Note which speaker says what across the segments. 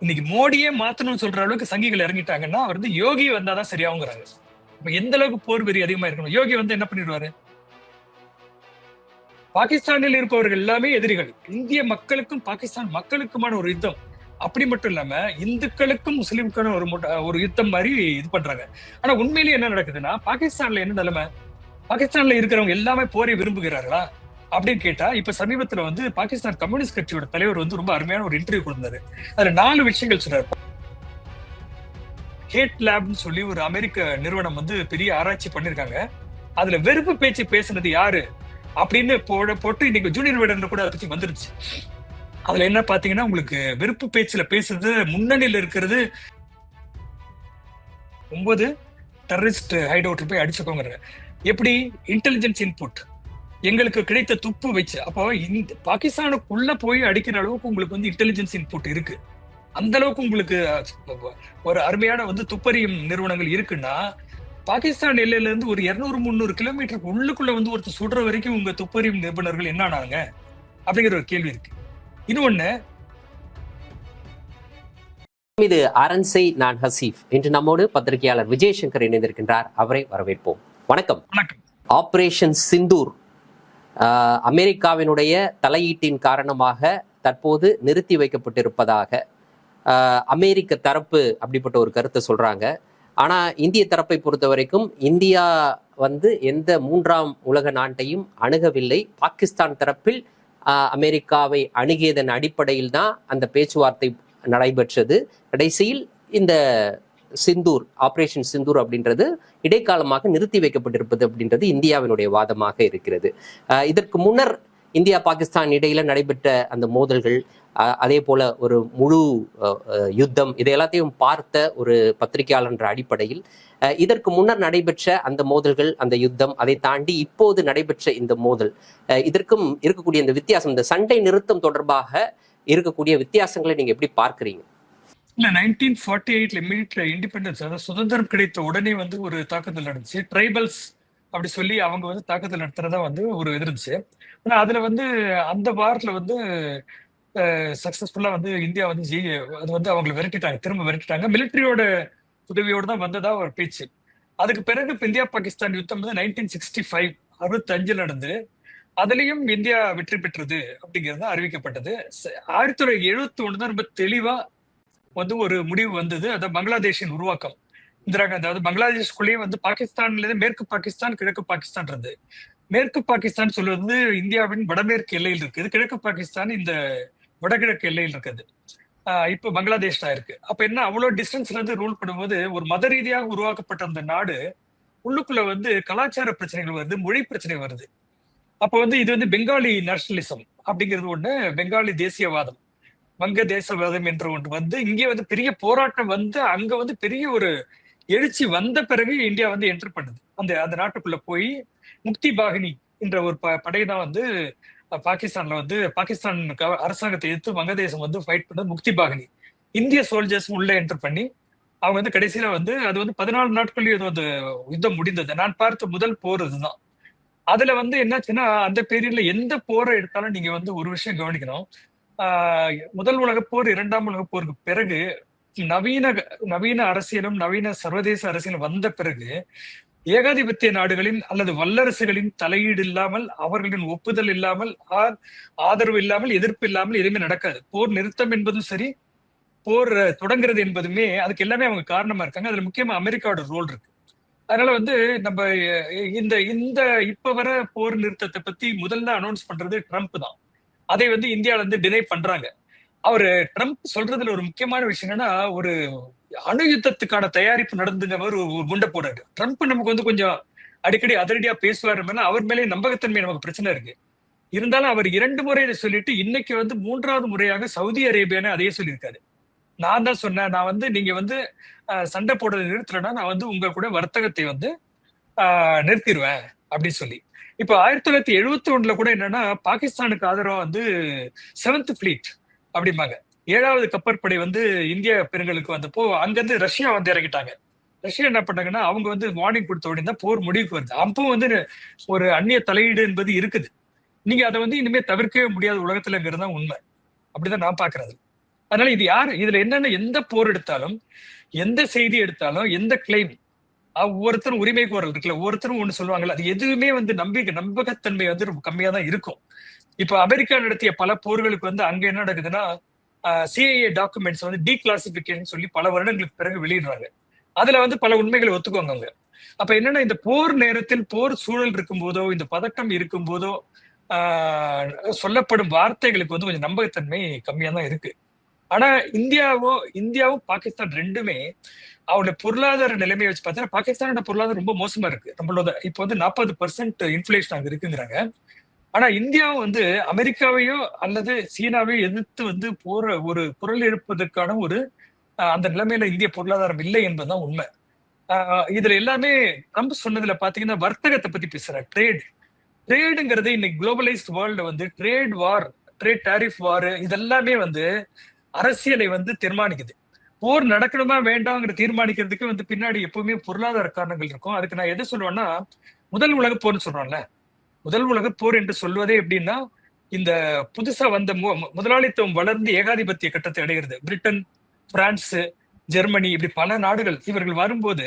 Speaker 1: இன்னைக்கு மோடியே மாத்தணும்னு சொல்ற அளவுக்கு சங்கிகள் இறங்கிட்டாங்கன்னா அவர் வந்து யோகி வந்தாதான் சரியாகுங்கிறாங்க இப்ப எந்த அளவுக்கு போர் வெறி அதிகமா இருக்கணும்? யோகி வந்து என்ன பண்ணிடுவாரு? பாகிஸ்தானில் இருப்பவர்கள் எல்லாமே எதிரிகள். இந்திய மக்களுக்கும் பாகிஸ்தான் மக்களுக்குமான ஒரு யுத்தம். அப்படி மட்டும் இல்லாம இந்துக்களுக்கும் முஸ்லிம்க்கான ஒரு முட்ட- ஒரு யுத்தம் மாதிரி இது பண்றாங்க. ஆனா உண்மையிலேயே என்ன நடக்குதுன்னா பாகிஸ்தான்ல என்ன நிலைமை? பாகிஸ்தான்ல இருக்கிறவங்க எல்லாமே போரை விரும்புகிறார்களா? அப்படின்னு கேட்டா இப்ப சமீபத்துல வந்து பாகிஸ்தான் கம்யூனிஸ்ட் கட்சியோட தலைவர் வந்து ரொம்ப அருமையான ஒரு இன்டர்வியூ கொடுத்தாரு. அதுல நாலு விஷயங்கள் சொன்னார் ஹேட் லேப்னு சொல்லி ஒரு அமெரிக்க நிறுவனம் வந்து பெரிய ஆராய்ச்சி பண்ணிருக்காங்க. அதுல வெறுப்பு பேச்சு பேசுனது யாரு? அப்படின்னு போட போட்டு இன்னைக்கு ஜூனியர் வீடர்ல கூட அதை பத்தி வந்துருச்சு. அதுல என்ன பாத்தீங்கன்னா உங்களுக்கு வெறுப்பு பேச்சுல பேசுறது முன்னணியில இருக்கிறது ஒன்பது டெரரிஸ்ட் ஹைட் அவுட் போய் அடிச்சுக்கோங்க எப்படி? இன்டெலிஜென்ஸ் இன்புட் எங்களுக்கு கிடைத்த துப்பு வச்சு அப்போ இந்த பாகிஸ்தானுக்குள்ள போய் அடிக்கிற அளவுக்கு உங்களுக்கு வந்து இன்டெலிஜென்ஸ் இன்புட் இருக்கு. அந்த அளவுக்கு உங்களுக்கு ஒரு அருமையான வந்து துப்பறியும் நிறுவனங்கள் இருக்குன்னா பாகிஸ்தான் எல்லையில இருந்து ஒரு இருநூறு முந்நூறு கிலோமீட்டருக்கு உள்ளுக்குள்ள வந்து ஒருத்தர் சுடுற வரைக்கும் உங்க துப்பறியும் நிபுணர்கள் என்ன ஆனாங்க? அப்படிங்கிற ஒரு கேள்வி இருக்கு. இன்னொன்னு
Speaker 2: இது அரண்சை நான் ஹசீஃப். இன்று நம்மோடு பத்திரிகையாளர் விஜயசங்கர் இணைந்திருக்கின்றார். அவரை வரவேற்போம். வணக்கம்.
Speaker 1: வணக்கம்.
Speaker 2: ஆபரேஷன் சிந்தூர் அமெரிக்காவினுடைய தலையீட்டின் காரணமாக தற்போது நிறுத்தி வைக்கப்பட்டிருப்பதாக அமெரிக்க தரப்பு அப்படிப்பட்ட ஒரு கருத்தை சொல்றாங்க. ஆனா இந்திய தரப்பை பொறுத்த வரைக்கும் இந்தியா வந்து எந்த மூன்றாம் உலக நாட்டையும் அணுகவில்லை. பாகிஸ்தான் தரப்பில் அமெரிக்காவை அணுகியதன் அடிப்படையில் தான் அந்த பேச்சுவார்த்தை நடைபெற்றது. கடைசியில் இந்த சிந்தூர் ஆபரேஷன் சிந்தூர் அப்படின்றது இடைக்காலமாக நிறுத்தி வைக்கப்பட்டிருப்பது அப்படின்றது இந்தியாவினுடைய வாதமாக இருக்கிறது. அஹ் இதற்கு முன்னர் இந்தியா பாகிஸ்தான் இடையில நடைபெற்ற அந்த மோதல்கள் அதே போல ஒரு முழு அஹ், யுத்தம் இதை எல்லாத்தையும் பார்த்த ஒரு பத்திரிகையாளர் என்ற அடிப்படையில் அஹ், இதற்கு முன்னர் நடைபெற்ற அந்த மோதல்கள் அந்த யுத்தம் அதை தாண்டி இப்போது நடைபெற்ற இந்த மோதல் அஹ், இதற்கும் இருக்கக்கூடிய இந்த வித்தியாசம் இந்த சண்டை நிறுத்தம் தொடர்பாக இருக்கக்கூடிய வித்தியாசங்களை நீங்க எப்படி பார்க்கறீங்க?
Speaker 1: இல்ல நைன்டீன் ஃபார்ட்டி எயிட்ல இமீடியட்ல இண்டிபெண்டன்ஸ் அதாவது சுதந்திரம் கிடைத்த உடனே வந்து ஒரு தாக்குதல் நடந்துச்சு. ட்ரைபல்ஸ் அப்படி சொல்லி அவங்க வந்து தாக்குதல் நடத்துறதா வந்து ஒரு இது இருந்துச்சு. ஆனா அதுல வந்து அந்த வாரத்துல வந்து சக்சஸ்ஃபுல்லா வந்து இந்தியா வந்து ஜெயி அது வந்து அவங்களை விரட்டிட்டாங்க. திரும்ப விரட்டிட்டாங்க. மிலிட்டரியோட உதவியோடு தான் வந்ததா ஒரு பேச்சு. அதுக்கு பிறகு இந்தியா பாகிஸ்தான் யுத்தம் வந்து நைன்டீன் சிக்ஸ்டி ஃபைவ் அறுபத்தஞ்சில் நடந்து அதுலயும் இந்தியா வெற்றி பெற்றது அப்படிங்கிறது அறிவிக்கப்பட்டது. ஆயிரத்தி தொள்ளாயிரத்தி எழுபத்தி ஒன்று தான் ரொம்ப தெளிவா வந்து ஒரு முடிவு வந்தது. அது பங்களாதேஷின் உருவாக்கம். இந்திரா காந்தி அதாவது பங்களாதேஷ்குள்ளேயே வந்து பாகிஸ்தான்ல இருந்து மேற்கு பாகிஸ்தான் கிழக்கு பாகிஸ்தான் இருந்தது மேற்கு பாகிஸ்தான் சொல்வது வந்து இந்தியாவின் வடமேற்கு எல்லையில் இருக்குது கிழக்கு பாகிஸ்தான் இந்த வடகிழக்கு எல்லையில் இருக்குது. இப்போ பங்களாதேஷ் தான் இருக்கு. அப்ப என்ன அவ்வளவு டிஸ்டன்ஸ்ல இருந்து ரூல் பண்ணும்போது ஒரு மத ரீதியாக உருவாக்கப்பட்ட அந்த நாடு உள்ளுக்குள்ள வந்து கலாச்சார பிரச்சனைகள் வருது மொழி பிரச்சனை வருது. அப்ப வந்து இது வந்து பெங்காலி நேஷனலிசம் அப்படிங்கிறது ஒண்ணு பெங்காலி தேசியவாதம். வங்க தேசவாதம் என்ற ஒன்று வந்து இங்கே வந்து பெரிய போராட்டம் வந்து அங்க வந்து பெரிய ஒரு எழுச்சி வந்த பிறகு இந்தியா வந்து என்டர் பண்ணுது. அந்த அந்த நாட்டுக்குள்ள போய் முக்தி பாகினி என்ற ஒரு ப படை தான் வந்து பாகிஸ்தான்ல வந்து பாகிஸ்தான் அரசாங்கத்தை எதிர்த்து வங்கதேசம் வந்து ஃபைட் பண்ணது முக்தி பாகினி. இந்திய சோல்ஜர்ஸ் உள்ள என்டர் பண்ணி அவங்க வந்து கடைசியில வந்து அது வந்து பதினாலு நாட்கள்லயும் அது வந்து யுத்தம் முடிந்தது. நான் பார்த்த முதல் போர் இதுதான். அதுல வந்து என்னாச்சுன்னா அந்த பீரியட்ல எந்த போரை எடுத்தாலும் நீங்க வந்து ஒரு விஷயம் கவனிக்கணும். முதல் உலகப் போர் இரண்டாம் உலகப் போருக்கு பிறகு நவீன நவீன அரசியலும் நவீன சர்வதேச அரசியலும் வந்த பிறகு ஏகாதிபத்திய நாடுகளின் அல்லது வல்லரசுகளின் தலையீடு இல்லாமல் அவர்களின் ஒப்புதல் இல்லாமல் ஆ- ஆதரவு இல்லாமல் எதிர்ப்பு இல்லாமல் எதுவுமே நடக்காது. போர் நிறுத்தம் என்பதும் சரி போர் தொடங்குறது என்பதுமே அதுக்கு எல்லாமே அவங்க காரணமா இருக்காங்க. அதுல முக்கியமா அமெரிக்காவோட ரோல் இருக்கு. அதனால வந்து நம்ம இந்த இந்த இப்ப வர போர் நிறுத்தத்தை பத்தி முதல்ல அனௌன்ஸ் பண்றது ட்ரம்ப் தான். அதை வந்து இந்தியால இருந்து டினை பண்றாங்க. அவரு ட்ரம்ப் சொல்றதுல ஒரு முக்கியமான விஷயம் என்னன்னா ஒரு அணு யுத்தத்துக்கான தயாரிப்பு நடந்துங்க மாதிரி ஒரு குண்டை போடுறாரு. ட்ரம்ப் நமக்கு வந்து கொஞ்சம் அடிக்கடி அதிரடியா பேசுவாரு அவர் மேலே நம்பகத்தன்மை நமக்கு பிரச்சனை இருக்கு. இருந்தாலும் அவர் இரண்டு முறை இதை சொல்லிட்டு இன்னைக்கு வந்து மூன்றாவது முறையாக சவுதி அரேபியான்னு அதையே சொல்லியிருக்காரு. நான் தான் சொன்னேன் நான் வந்து நீங்க வந்து சண்டை போடுறதை நிறுத்துறேன்னா நான் வந்து உங்க கூட வர்த்தகத்தை வந்து ஆஹ், நிறுத்திடுவேன் அப்படின்னு சொல்லி. இப்ப ஆயிரத்தி தொள்ளாயிரத்தி எழுபத்தி ஒண்ணுல கூட என்னன்னா பாகிஸ்தானுக்கு ஆதரவா வந்து செவன்த் ஃபிளீட் அப்படிம்பாங்க. ஏழாவது கப்பற்படை வந்து இந்திய பெருங்கலுக்கு வந்தப்போ அங்கிருந்து ரஷ்யா வந்து இறங்கிட்டாங்க. ரஷ்யா என்ன பண்ணாங்கன்னா அவங்க வந்து வார்னிங் கொடுத்த உடனே தான் போர் முடிவுக்கு வருது. அப்போ வந்து ஒரு அந்நிய தலையீடு என்பது இருக்குது. நீங்க அதை வந்து இனிமே தவிர்க்கவே முடியாத உலகத்துலங்கிறது தான் உண்மை. அப்படிதான் நான் பாக்குறது அதனால இது யாரு? இதுல என்னென்ன எந்த போர் எடுத்தாலும் எந்த செய்தி எடுத்தாலும் எந்த கிளைம் ஒவ்வொருத்தரும் உரிமை கோரல் இருக்குல்ல ஒவ்வொருத்தரும் ஒண்ணு சொல்லுவாங்கல்ல அது எதுவுமே வந்து நம்பிக்கை நம்பகத்தன்மை வந்து ரொம்ப கம்மியா தான் இருக்கும். இப்ப அமெரிக்கா நடத்திய பல போர்களுக்கு வந்து அங்க என்ன நடக்குதுன்னா சிஐஏ டாக்குமெண்ட்ஸ் வந்து டீகிளாசிபிகேஷன் சொல்லி பல வருடங்களுக்கு பிறகு வெளியிடுறாங்க. அதுல வந்து பல உண்மைகளை ஒத்துக்குவாங்க அவங்க. அப்ப என்னன்னா இந்த போர் நேரத்தில் போர் சூழல் இருக்கும் போதோ இந்த பதட்டம் இருக்கும் போதோ ஆஹ் சொல்லப்படும் வார்த்தைகளுக்கு வந்து கொஞ்சம் நம்பகத்தன்மை கம்மியா தான் இருக்கு. ஆனா இந்தியாவும் இந்தியாவும் பாகிஸ்தான் ரெண்டுமே அவனுடைய பொருளாதார நிலைமையை வச்சு பார்த்தீங்கன்னா பாகிஸ்தானோட பொருளாதாரம் ரொம்ப மோசமா இருக்கு. நம்மளோட இப்போ வந்து நாற்பது பர்சன்ட் இன்ஃபிளேஷன் அங்க இருக்குங்கிறாங்க. ஆனா இந்தியாவும் வந்து அமெரிக்காவையோ அல்லது சீனாவையோ எதிர்த்து வந்து போற ஒரு குரல் எழுப்பதற்கான ஒரு அந்த நிலைமையில இந்திய பொருளாதாரம் இல்லை என்பதுதான் உண்மை. இதுல எல்லாமே ட்ரம்ப் சொன்னதுல பாத்தீங்கன்னா வர்த்தகத்தை பத்தி பேசுற ட்ரேட் ட்ரேடுங்கிறது இன்னைக்கு குளோபலைஸ்ட் வேர்ல்டு வந்து trade war trade tariff war இதெல்லாமே வந்து அரசியலை வந்து தீர்மானிக்குது. போர் நடக்கணுமா வேண்டாங்கிற தீர்மானிக்கிறதுக்கு வந்து பின்னாடி எப்பவுமே பொருளாதார காரணங்கள் இருக்கும். அதுக்கு நான் எது சொல்லுவேன்னா முதல் உலக போர்னு சொல்றோம்ல. முதல் உலக போர் என்று சொல்வதே எப்படின்னா இந்த புதுசா வந்த முதலாளித்துவம் வளர்ந்து ஏகாதிபத்திய கட்டத்தை அடைகிறது. பிரிட்டன் பிரான்ஸ் ஜெர்மனி இப்படி பல நாடுகள் இவர்கள் வரும்போது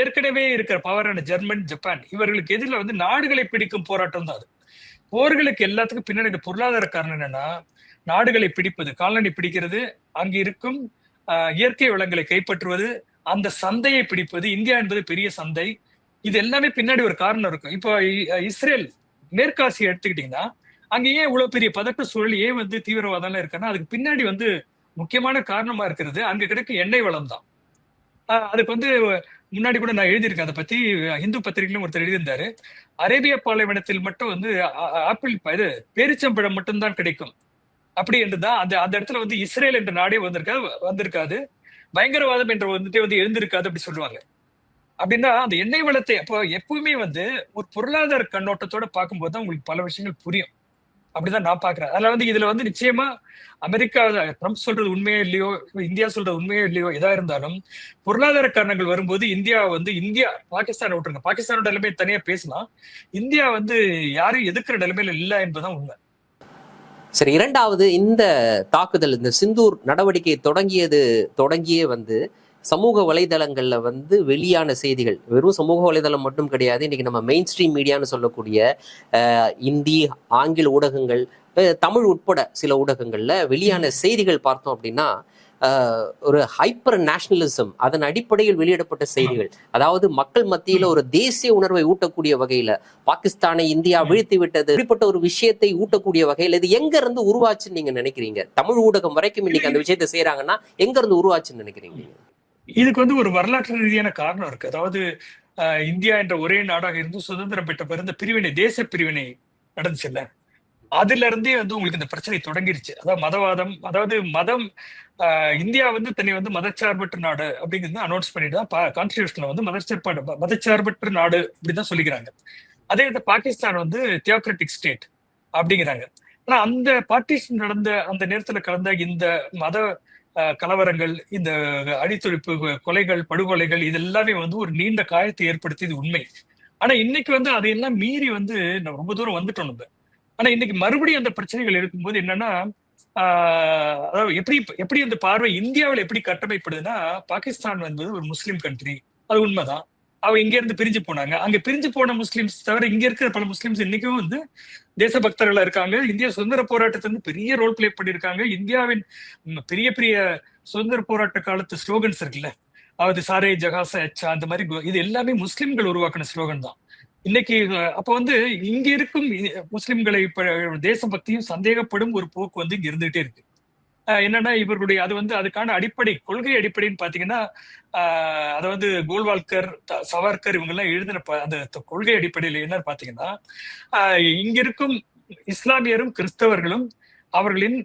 Speaker 1: ஏற்கனவே இருக்கிற பவரான ஜெர்மன் ஜப்பான் இவர்களுக்கு எதிரில் வந்து நாடுகளை பிடிக்கும் போராட்டம் தான் அது. போர்களுக்கு எல்லாத்துக்கும் பின்னாடி பொருளாதார காரணம் என்னன்னா நாடுகளை பிடிப்பது காலனி பிடிக்கிறது அங்கு இருக்கும் இயற்கை வளங்களை கைப்பற்றுவது அந்த சந்தையை பிடிப்பது இந்தியா என்பது பெரிய சந்தை. இது எல்லாமே பின்னாடி ஒரு காரணம் இருக்கும். இப்போ இஸ்ரேல் மேற்காசியை எடுத்துக்கிட்டீங்கன்னா அங்க ஏன் இவ்வளவு பெரிய பதட்ட சூழல் ஏன் வந்து தீவிரவாதம் இருக்குன்னா அதுக்கு பின்னாடி வந்து முக்கியமான காரணமா இருக்கிறது அங்க கிடைக்கும் எண்ணெய் வளம் தான் அதுக்கு வந்து முன்னாடி கூட நான் எழுதியிருக்கேன். அதை பத்தி இந்து பத்திரிகையிலும் ஒருத்தர் எழுதியிருந்தாரு. அரேபிய பாலைவனத்தில் மட்டும் வந்து ஆப்பிள் இது பேரிச்சம்பழம் மட்டும்தான் கிடைக்கும். அப்படி என்றுதான் அந்த அந்த இடத்துல வந்து இஸ்ரேல் என்ற நாடே வந்திருக்காது வந்திருக்காது. பயங்கரவாதம் என்ற வந்துட்டு வந்து எழுந்திருக்காது அப்படி சொல்லுவாங்க. அப்படின்னா அந்த எண்ணெய் வளத்தை அப்போ எப்பவுமே வந்து ஒரு பொருளாதார கண்ணோட்டத்தோட பார்க்கும்போது தான் உங்களுக்கு பல விஷயங்கள் புரியும். அப்படிதான் நான் பாக்குறேன் அதுல வந்து இதுல வந்து நிச்சயமா அமெரிக்கா ட்ரம்ப் சொல்றது உண்மையோ இல்லையோ இந்தியா சொல்றது உண்மையோ இல்லையோ எதா இருந்தாலும் பொருளாதார காரணங்கள் வரும்போது இந்தியா வந்து இந்தியா பாகிஸ்தானை விட்டுருங்க. பாகிஸ்தானோட நிலைமை தனியா பேசலாம். இந்தியா வந்து யாரும் எதிர்க்கிற நிலைமையில இல்லை என்பதுதான் உண்மை.
Speaker 2: சரி இரண்டாவது இந்த தாக்குதல் இந்த சிந்தூர் நடவடிக்கை தொடங்கியது தொடங்கியே வந்து சமூக வலைதளங்கள்ல வந்து வெளியான செய்திகள். வெறும் சமூக வலைதளம் மட்டும் கிடையாது. இன்னைக்கு நம்ம மெயின் ஸ்ட்ரீம் மீடியான்னு சொல்லக்கூடிய இந்தி ஆங்கில ஊடகங்கள் தமிழ் உட்பட சில ஊடகங்கள்ல வெளியான செய்திகள் பார்த்தோம் அப்படின்னா ஒரு ஹைப்பர் நேஷனலிசம் அதன் அடிப்படையில் வெளியிடப்பட்ட செய்திகள். அதாவது மக்கள் மத்தியில ஒரு தேசிய உணர்வை ஊட்டக்கூடிய வகையில பாகிஸ்தானை இந்தியா வீழ்த்தி விட்டது இப்படிப்பட்ட ஒரு விஷயத்தை ஊட்டக்கூடிய வகையில் இது எங்க இருந்து உருவாச்சுன்னு நீங்க நினைக்கிறீங்க? தமிழ் ஊடகம் வரைக்கும் இன்னைக்கு அந்த விஷயத்தை செய்யறாங்கன்னா எங்க இருந்து உருவாச்சுன்னு நினைக்கிறீங்க?
Speaker 1: இதுக்கு வந்து ஒரு வரலாற்று ரீதியான காரணம் இருக்கு. அதாவது இந்தியா என்ற ஒரே நாடாக இருந்து சுதந்திரம் பெற்ற பிறந்த பிரிவினை தேச பிரிவினை நடந்துச்சு இல்ல அதுல இருந்தே வந்து உங்களுக்கு இந்த பிரச்சனை தொடங்கிருச்சு. அதாவது மதவாதம் அதாவது மதம் இந்தியா வந்து தன்னை வந்து மதச்சார்பற்ற நாடு அப்படிங்கிறது அனௌன்ஸ் பண்ணிட்டு தான் கான்ஸ்டியூஷன்ல வந்து மதச்சார்பாடு மதச்சார்பற்ற நாடு அப்படிதான் சொல்லிக்கிறாங்க. அதே இந்த பாகிஸ்தான் வந்து தியோக்ரட்டிக் ஸ்டேட் அப்படிங்கிறாங்க. ஆனா அந்த பார்ட்டிஷன் நடந்த அந்த நேரத்துல கலந்த இந்த மத கலவரங்கள் இந்த அடித்துழிப்பு கொலைகள் படுகொலைகள் இது எல்லாமே வந்து ஒரு நீண்ட காயத்தை ஏற்படுத்தியது உண்மை. ஆனா இன்னைக்கு வந்து அதையெல்லாம் மீறி வந்து ரொம்ப தூரம் வந்துட்டோம் நம்ம. ஆனா இன்னைக்கு மறுபடியும் அந்த பிரச்சனைகள் இருக்கும்போது என்னன்னா ஆஹ் அதாவது எப்படி எப்படி அந்த பார்வை இந்தியாவில் எப்படி கட்டமைப்படுதுன்னா பாகிஸ்தான் என்பது ஒரு முஸ்லீம் கண்ட்ரி அது உண்மைதான். அவங்க இங்க இருந்து பிரிஞ்சு போனாங்க. அங்க பிரிஞ்சு போன முஸ்லிம்ஸ் தவிர இங்க இருக்கிற பல முஸ்லிம்ஸ் இன்னைக்கும் வந்து தேசபக்தர்களா இருக்காங்க. இந்திய சுதந்திர போராட்டத்தை வந்து பெரிய ரோல் பிளே பண்ணிருக்காங்க இந்தியாவின் பெரிய பெரிய சுதந்திர போராட்ட காலத்து ஸ்லோகன்ஸ் இருக்குல்ல. அதாவது சாரே ஜகாச அச்சா அந்த மாதிரி இது எல்லாமே முஸ்லிம்கள் உருவாக்கின ஸ்லோகன் தான். இன்னைக்கு அப்ப வந்து இங்க இருக்கும் முஸ்லிம்களை தேசபக்தியும் சந்தேகப்படும் ஒரு போக்கு வந்து இங்க இருந்துகிட்டே இருக்கு. என்னன்னா இவர்களுடைய அது வந்து அதுக்கான அடிப்படை கொள்கை அடிப்படைன்னு பாத்தீங்கன்னா ஆஹ் அதை வந்து கோல்வால்கர் சவர்கர் இவங்க எல்லாம் எழுதின அந்த கொள்கை அடிப்படையில் என்னன்னு பாத்தீங்கன்னா இங்க இருக்கும் இஸ்லாமியரும் கிறிஸ்தவர்களும் அவர்களின்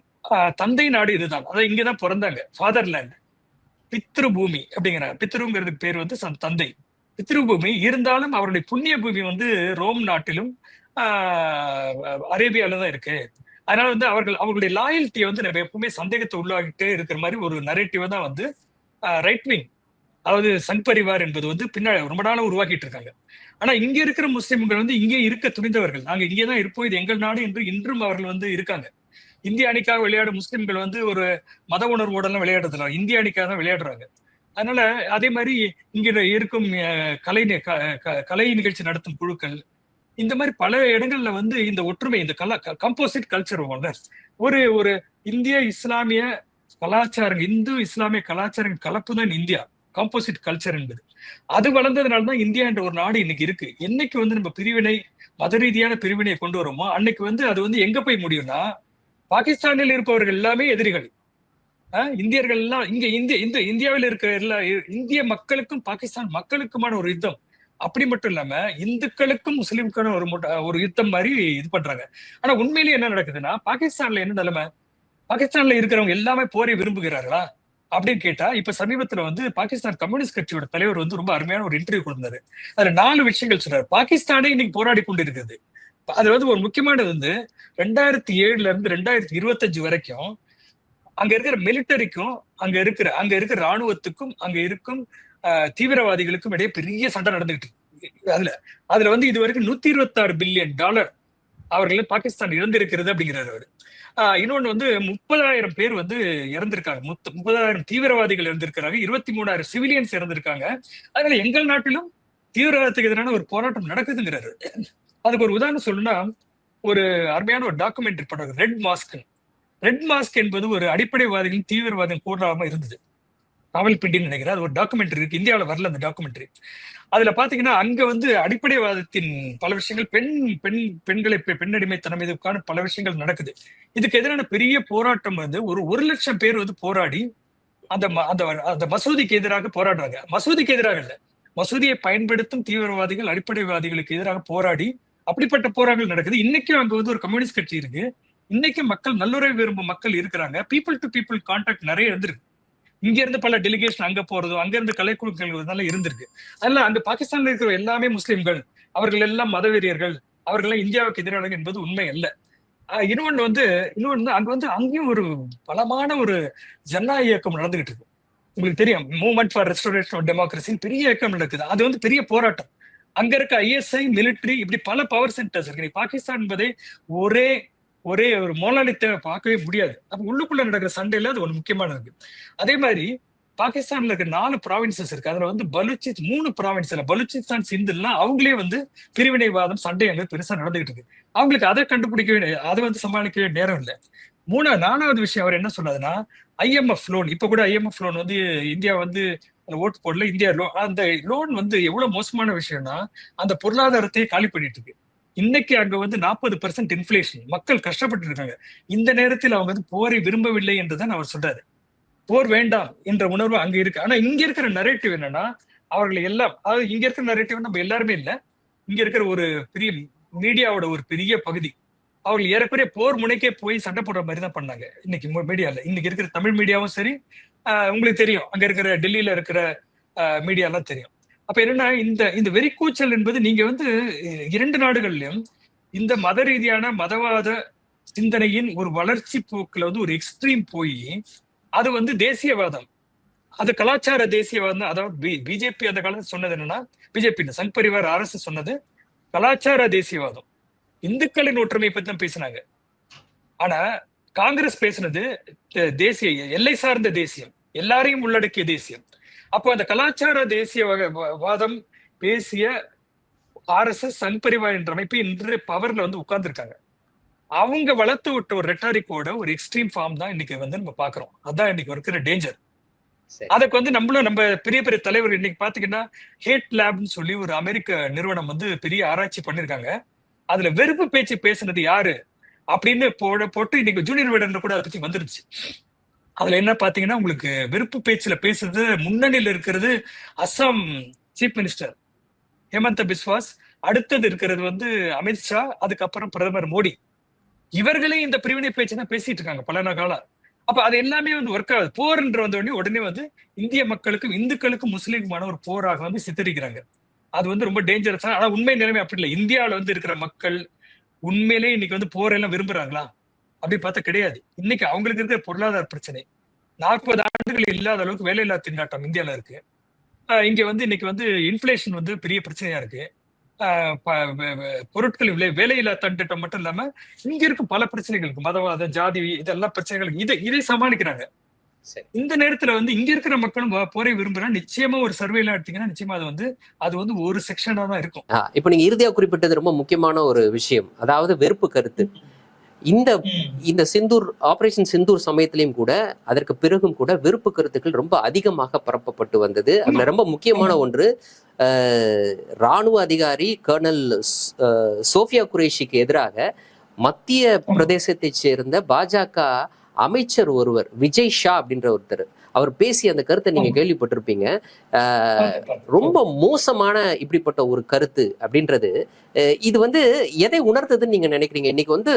Speaker 1: தந்தை நாடு இதுதான். அதாவது இங்கதான் பிறந்தாங்க. ஃபாதர்லேண்ட் பித்ரு பூமி அப்படிங்கிறாங்க. பித்ருங்கிறதுக்கு பேர் வந்து தந்தை. பித்ருபூமி இருந்தாலும் அவருடைய புண்ணிய பூமி வந்து ரோம் நாட்டிலும் அரேபியால தான் இருக்கு. அதனால வந்து அவர்கள் அவங்களுடைய லாயல்ட்டியை வந்து நம்ம எப்பவுமே சந்தேகத்தை உள்ளாகிட்டே இருக்கிற மாதிரி ஒரு நரேட்டிவ் தான் வந்து ரைட் விங் அதாவது சன் பரிவார் என்பது வந்து பின்னாடி ரொம்ப நாளாக உருவாக்கிட்டு இருக்காங்க. ஆனா இங்க இருக்கிற முஸ்லிம்கள் வந்து இங்கே இருக்க துணிந்தவர்கள். நாங்க இங்கே தான் இருப்போம். இது எங்கள் நாடு என்று இன்றும் அவர்கள் வந்து இருக்காங்க. இந்திய அணிக்காக விளையாடும் முஸ்லிம்கள் வந்து ஒரு மத உணர்வோடலாம் எல்லாம் விளையாடுறதில்ல இந்திய அணிக்காக தான் விளையாடுறாங்க. அதனால அதே மாதிரி இங்க இருக்கும் கலை நி- க- க- கலை நிகழ்ச்சி நடத்தும் குழுக்கள் இந்த மாதிரி பல இடங்கள்ல வந்து இந்த ஒற்றுமை இந்த கலா கம்போசிட் கல்ச்சர் ஒரு ஒரு இந்திய இஸ்லாமிய கலாச்சாரம் இந்து இஸ்லாமிய கலாச்சாரம் கலப்பு தான் இந்தியா காம்போசிட் கல்ச்சர் என்பது. அது வளர்ந்ததுனால தான் இந்தியா என்ற ஒரு நாடு இன்னைக்கு இருக்கு. என்னைக்கு வந்து நம்ம பிரிவினை மத ரீதியான பிரிவினையை கொண்டு வரோமோ அன்னைக்கு வந்து அது வந்து எங்க போய் முடியும்னா பாகிஸ்தானில் இருப்பவர்கள் எல்லாமே எதிரிகள். இந்தியர்கள் எல்லாம் இங்க இந்திய இந்த இந்தியாவில் இருக்கிற எல்லா இந்திய மக்களுக்கும் பாகிஸ்தான் மக்களுக்குமான ஒரு யுத்தம். அப்படி மட்டும் இல்லாம இந்துக்களுக்கும் முஸ்லிம்க்கான ஒரு ஒரு யுத்தம் மாதிரி இது பண்றாங்க. ஆனா உண்மையிலேயே என்ன நடக்குதுன்னா பாகிஸ்தான்ல என்ன நிலைமை? பாகிஸ்தான்ல இருக்கிறவங்க எல்லாமே போரை விரும்புகிறார்களா? அப்படின்னு கேட்டா இப்ப சமீபத்துல வந்து பாகிஸ்தான் கம்யூனிஸ்ட் கட்சியோட தலைவர் வந்து ரொம்ப அருமையான ஒரு இன்டர்வியூ கொடுத்தாரு. அதுல நாலு விஷயங்கள் சொன்னாரு பாகிஸ்தானே இன்னைக்கு போராடி கொண்டு இருக்குது அது வந்து ஒரு முக்கியமானது வந்து ரெண்டாயிரத்தி ஏழுல இருந்து ரெண்டாயிரத்தி இருபத்தஞ்சு வரைக்கும் அங்க இருக்கிற மிலிட்டரிக்கும் அங்க இருக்கிற அங்க இருக்கிற ராணுவத்துக்கும் அங்க இருக்கும் தீவிரவாதிகளுக்கும் இடையே பெரிய சண்டை நடந்துகிட்டு இருக்கு. அதுல அதுல வந்து இது வரைக்கும் நூத்தி இருபத்தி ஆறு பில்லியன் டாலர் அவர்கள் பாகிஸ்தான் இழந்திருக்கிறது அப்படிங்கிறார் அவர். இன்னொன்று வந்து முப்பதாயிரம் பேர் வந்து இறந்திருக்காங்க. முத்த- முப்பதாயிரம் தீவிரவாதிகள் இறந்திருக்கிறாங்க. இருபத்தி மூணாயிரம் சிவிலியன்ஸ் இறந்திருக்காங்க. அதனால எங்கள் நாட்டிலும் தீவிரவாதத்துக்கு எதிரான ஒரு போராட்டம் நடக்குதுங்கிறாரு. அதுக்கு ஒரு உதாரணம் சொல்லணும்னா ஒரு அருமையான ஒரு டாக்குமெண்ட்ரி படம் ரெட் மாஸ்க் ரெட் மாஸ்க் என்பது ஒரு அடிப்படைவாதிகளின் தீவிரவாதம் கூடாம இருந்தது. ராவல்பிண்டின்னு நினைக்கிறேன். அது ஒரு டாக்குமெண்ட்ரி இருக்கு. இந்தியாவில் வரல அந்த டாக்குமெண்ட்ரி அதுல பாத்தீங்கன்னா அங்க வந்து அடிப்படைவாதத்தின் பல விஷயங்கள் பெண் பெண் பெண்களை பெண்ணடிமை பெண்ணடிமைத்தனம் இதுக்கான பல விஷயங்கள் நடக்குது. இதுக்கு எதிரான பெரிய போராட்டம் வந்து ஒரு ஒரு லட்சம் பேர் வந்து போராடி அந்த அந்த அந்த மசூதிக்கு எதிராக போராடுறாங்க. மசூதிக்கு எதிராக இல்லை. மசூதியை பயன்படுத்தும் தீவிரவாதிகள் அடிப்படைவாதிகளுக்கு எதிராக போராடி அப்படிப்பட்ட போராட்டங்கள் நடக்குது. இன்னைக்கும் அங்க வந்து ஒரு கம்யூனிஸ்ட் கட்சி இருக்கு. இன்னைக்கு மக்கள் நல்லுறவு விரும்பும் மக்கள் இருக்கிறாங்க. பீப்புள் டு பீப்புள் கான்டாக்ட் நிறைய இருந்திருக்கு. இங்க இருந்து பல டெலிகேஷன் அங்க போறதும் அங்க இருந்து கலைக்குழுக்கள் இருந்திருக்கு. அதனால அந்த பாகிஸ்தான்ல இருக்கிற எல்லாமே முஸ்லிம்கள் அவர்கள் எல்லாம் மதவெறியர்கள் அவர்கள் எல்லாம் இந்தியாவுக்கு எதிரானவர்கள் என்பது உண்மை அல்ல. இன்னொன்று இன்னொன்னு வந்து இன்னொன்னு வந்து அங்க வந்து அங்கேயும் ஒரு பலமான ஒரு ஜனநாயக இயக்கம் நடந்துகிட்டு இருக்கு. உங்களுக்கு தெரியும் மூவ்மெண்ட் ஃபார் ரெஸ்டோரேஷன் ஆஃப் டெமோக்ரஸின்னு பெரிய இயக்கம் நடக்குது. அது வந்து பெரிய போராட்டம். அங்க இருக்க ஐஎஸ்ஐ மிலிட்டரி இப்படி பல பவர் சென்டர்ஸ் இருக்கு. பாகிஸ்தான் என்பதை ஒரே ஒரே ஒரு மோலாலித்தை பார்க்கவே முடியாது. அப்போ உள்ளுக்குள்ள நடக்கிற சண்டையில அது ஒரு முக்கியமானது அதே மாதிரி பாகிஸ்தான்ல இருக்க நாலு ப்ராவின்சஸ் இருக்கு. அதுல வந்து பலூச்சி மூணு ப்ராவின்ஸ்ல பலுச்சிஸ்தான் சிந்துலாம் அவங்களே வந்து பிரிவினைவாதம் சண்டை அங்கே பெருசா நடந்துகிட்டு இருக்கு. அவங்களுக்கு அதை கண்டுபிடிக்கவே அதை வந்து சமாளிக்கவே நேரம் இல்லை. மூணா நாலாவது விஷயம் அவர் என்ன சொன்னதுன்னா ஐஎம்எஃப் லோன் இப்ப கூட ஐஎம்எஃப் லோன் வந்து இந்தியா வந்து ஓட்டு போடல இந்தியா லோன் அந்த லோன் வந்து எவ்வளவு மோசமான விஷயம்னா அந்த பொருளாதாரத்தையே காலி பண்ணிட்டு இருக்கு. இன்னைக்கு அங்க வந்து நாற்பது பெர்சென்ட் இன்ஃபிளேஷன் மக்கள் கஷ்டப்பட்டு இருக்காங்க. இந்த நேரத்தில் அவங்க வந்து போரை விரும்பவில்லை என்றுதான் அவர் சொல்றாரு. போர் வேண்டாம் என்ற உணர்வு அங்க இருக்கு. ஆனா இங்க இருக்கிற நரேட்டிவ் என்னன்னா அவர்கள் எல்லாம் அதாவது இங்க இருக்கிற நரேட்டிவ் நம்ம எல்லாருமே இல்லை. இங்க இருக்கிற ஒரு பெரிய மீடியாவோட ஒரு பெரிய பகுதி. அவர்கள் ஏறக்குறைய போர் முனைக்கே போய் சண்டை போடுற மாதிரி தான் பண்ணாங்க. இன்னைக்கு மீடியால இன்னைக்கு இருக்கிற தமிழ் மீடியாவும் சரி உங்களுக்கு தெரியும். அங்க இருக்கிற டெல்லியில இருக்கிற மீடியாலாம் தெரியும். அப்ப என்னன்னா இந்த இந்த வெறிக்கூச்சல் என்பது நீங்க வந்து இரண்டு நாடுகள்லயும் இந்த மத ரீதியான மதவாத சிந்தனையின் ஒரு வளர்ச்சி போக்குல வந்து ஒரு எக்ஸ்ட்ரீம் போய் அது வந்து தேசியவாதம். அது கலாச்சார தேசியவாதம் அதாவது பிஜேபி அந்த காலத்துல சொன்னது என்னன்னா பிஜேபி சங் பரிவார் அரசு சொன்னது கலாச்சார தேசியவாதம். இந்துக்களின் ஒற்றுமை பத்தி தான் பேசினாங்க. ஆனா காங்கிரஸ் பேசினது தேசிய எல்லை சார்ந்த தேசியம். எல்லாரையும் உள்ளடக்கிய தேசியம். அப்போ அந்த கலாச்சார தேசிய வாதம் பேசிய ஆர்எஸ்எஸ் சங் பரிவார் என்ற அமைப்பு இன்று பவர்ல வந்து உட்கார்ந்துருக்காங்க. அவங்க வளர்த்து விட்ட ஒரு ரெட்டாரிக்கோட ஒரு எக்ஸ்ட்ரீம் ஃபார்ம் தான் இன்னைக்கு வந்து நம்ம பாக்குறோம் அதான் இன்னைக்கு இருக்கிற டேஞ்சர்
Speaker 2: சரி.
Speaker 1: அதுக்கு வந்து நம்மளும் நம்ம பெரிய பெரிய தலைவர் இன்னைக்கு பாத்தீங்கன்னா ஹேட் லேப்னு சொல்லி ஒரு அமெரிக்க நிறுவனம் வந்து பெரிய ஆராய்ச்சி பண்ணிருக்காங்க. அதுல வெறுப்பு பேச்சு பேசுனது யாரு? அப்படின்னு போட போட்டு இன்னைக்கு ஜூனியர் விடன்ல கூட அதை பத்தி வந்துருச்சு. அதுல என்ன பாத்தீங்கன்னா உங்களுக்கு வெறுப்பு பேச்சுல பேசுறது முன்னணியில இருக்கிறது அஸ்ஸாம் சீஃப் மினிஸ்டர் ஹேமந்த பிஸ்வாஸ். அடுத்தது இருக்கிறது வந்து அமித்ஷா அதுக்கப்புறம் பிரதமர் மோடி. இவர்களே இந்த பிரிவினை பேச்சு தான் பேசிட்டு இருக்காங்க பல காலம் அப்ப அது எல்லாமே வந்து ஒர்க் ஆகுது. போர்ன்ற வந்த உடனே உடனே வந்து இந்திய மக்களுக்கும் இந்துக்களுக்கும் முஸ்லீமுமான ஒரு போராக வந்து சித்தரிக்கிறாங்க. அது வந்து ரொம்ப டேஞ்சரஸ் ஆனா உண்மை நிலைமை அப்படி இல்லை. இந்தியாவில வந்து இருக்கிற மக்கள் உண்மையிலேயே இன்னைக்கு வந்து போரெல்லாம் விரும்புறாங்களா? அப்படி பார்த்தா கிடையாது. இன்னைக்கு அவங்களுக்கு இருக்கிற பொருளாதார பிரச்சனை. நாற்பது ஆண்டுகள் இல்லாத அளவுக்கு வேலையில்லா திண்டாட்டம் இந்தியால இருக்கு. இங்க வந்து இன்னைக்கு வந்து இன்ஃபிளேஷன் வந்து பெரிய பிரச்சனையா இருக்கு. பொருட்கள் விலை வேலையில்லா திட்டம் மட்டும் இல்லாம இங்க இருக்கும் பல பிரச்சனைகள் இருக்கு மதவாதம் ஜாதி இதெல்லாம் பிரச்சனைகள் இதை இதை சமாளிக்கிறாங்க. இந்த நேரத்துல வந்து இங்க இருக்கிற மக்களும் போரை விரும்புறா நிச்சயமா ஒரு சர்வேல எடுத்தீங்கன்னா நிச்சயமா அது வந்து அது வந்து ஒரு செக்ஷனா தான் இருக்கும்.
Speaker 2: இப்போ நீங்க இறுதியா குறிப்பிட்டது ரொம்ப முக்கியமான ஒரு விஷயம். அதாவது வெறுப்பு கருத்து. இந்த இந்த சிந்தூர் ஆபரேஷன் சிந்தூர் சமயத்திலையும் கூட அதற்கு பிறகும் கூட வெறுப்பு கருத்துக்கள் ரொம்ப அதிகமாக பரப்பப்பட்டு வந்தது. அதுல ரொம்ப முக்கியமான ஒன்று ராணுவ அதிகாரி கர்னல் சோஃபியா குரேஷிக்கு எதிராக மத்திய பிரதேசத்தைச் சேர்ந்த பாஜக அமைச்சர் ஒருவர் விஜய் ஷா அப்படின்ற ஒருத்தர் அவர் பேசிய அந்த கருத்தை நீங்க கேள்விப்பட்டிருப்பீங்க. ரொம்ப மோசமான இப்படிப்பட்ட ஒரு கருத்து அப்படின்றது. இது வந்து எதை உணர்த்ததுன்னு நீங்க நினைக்கிறீங்க? இன்னைக்கு வந்து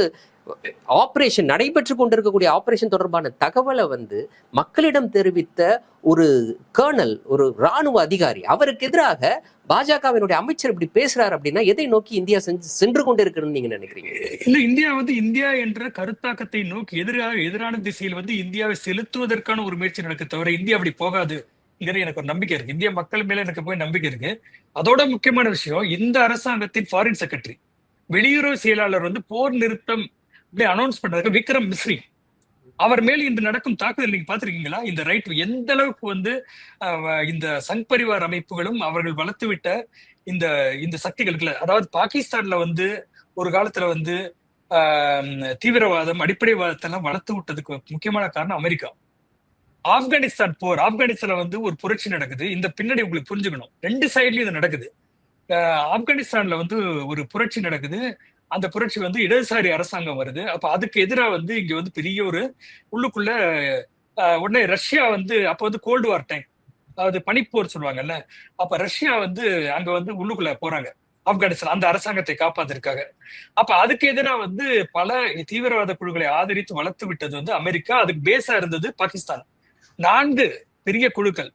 Speaker 2: ஆப்ரேஷன் நடைபெற்று கொண்டிருக்கக்கூடிய ஆப்ரேஷன் தொடர்பான தகவலை வந்து மக்களிடம் தெரிவித்த ஒரு கர்னல் ஒரு ராணுவ அதிகாரி அவருக்கு எதிராக பாஜகவினுடைய அமைச்சர் இப்படி பேசுறாரு அப்படின்னா எதை நோக்கி இந்தியா செஞ்சு சென்று கொண்டிருக்குன்னு நீங்க நினைக்கிறீங்க?
Speaker 1: இல்ல இந்தியா வந்து இந்தியா என்ற கருத்தாக்கத்தை நோக்கி எதிராக எதிரான திசையில் வந்து இந்தியாவை செலுத்துவதற்கான ஒரு முயற்சி நடக்க தவிர இந்தியா அப்படி போகாது எனக்கு ஒரு நம்பிக்கை இருக்கு. இந்திய மக்கள் மேல எனக்கு போய் நம்பிக்கை இருக்கு. அதோட முக்கியமான விஷயம் இந்த அரசாங்கத்தின் ஃபாரின் செக்ரட்டரி வெளியுறவு செயலாளர் வந்து போர் நிறுத்தம் இப்படி அனௌன்ஸ் பண்றதுக்கு விக்ரம் மிஸ்ரி. அவர் மேல் இன்று நடக்கும் தாக்குதல் நீங்க பாத்திருக்கீங்களா இந்த ரைட் எந்த அளவுக்கு வந்து இந்த சங் பரிவார் அமைப்புகளும் அவர்கள் வளர்த்துவிட்ட இந்த இந்த சக்திகளுக்குல அதாவது பாகிஸ்தான்ல வந்து ஒரு காலத்துல வந்து ஆஹ், தீவிரவாதம் அடிப்படைவாதத்தை எல்லாம் வளர்த்து விட்டதுக்கு முக்கியமான காரணம் அமெரிக்கா. ஆப்கானிஸ்தான் போர் ஆப்கானிஸ்தான்ல வந்து ஒரு புரட்சி நடக்குது. இந்த பின்னாடி உங்களுக்கு புரிஞ்சுக்கணும். ரெண்டு சைட்லயும் இது நடக்குது. ஆஹ், ஆப்கானிஸ்தான்ல வந்து ஒரு புரட்சி நடக்குது. அந்த புரட்சி வந்து இடதுசாரி அரசாங்கம் வருது. அப்ப அதுக்கு எதிராக வந்து இங்க வந்து பெரிய ஒரு உள்ளுக்குள்ள உடனே ரஷ்யா வந்து அப்ப வந்து கோல்டு வார் டைம் அதாவது பனிப்போர் சொல்லுவாங்கல்ல. அப்ப ரஷ்யா வந்து அங்க வந்து உள்ளுக்குள்ள போறாங்க. ஆப்கானிஸ்தான் அந்த அரசாங்கத்தை காப்பாத்திருக்காங்க அப்ப அதுக்கு எதிராக வந்து பல தீவிரவாத குழுக்களை ஆதரித்து வளர்த்து விட்டது வந்து அமெரிக்கா. அதுக்கு பேஸா இருந்தது பாகிஸ்தான். நான்கு பெரிய குழுக்கள்.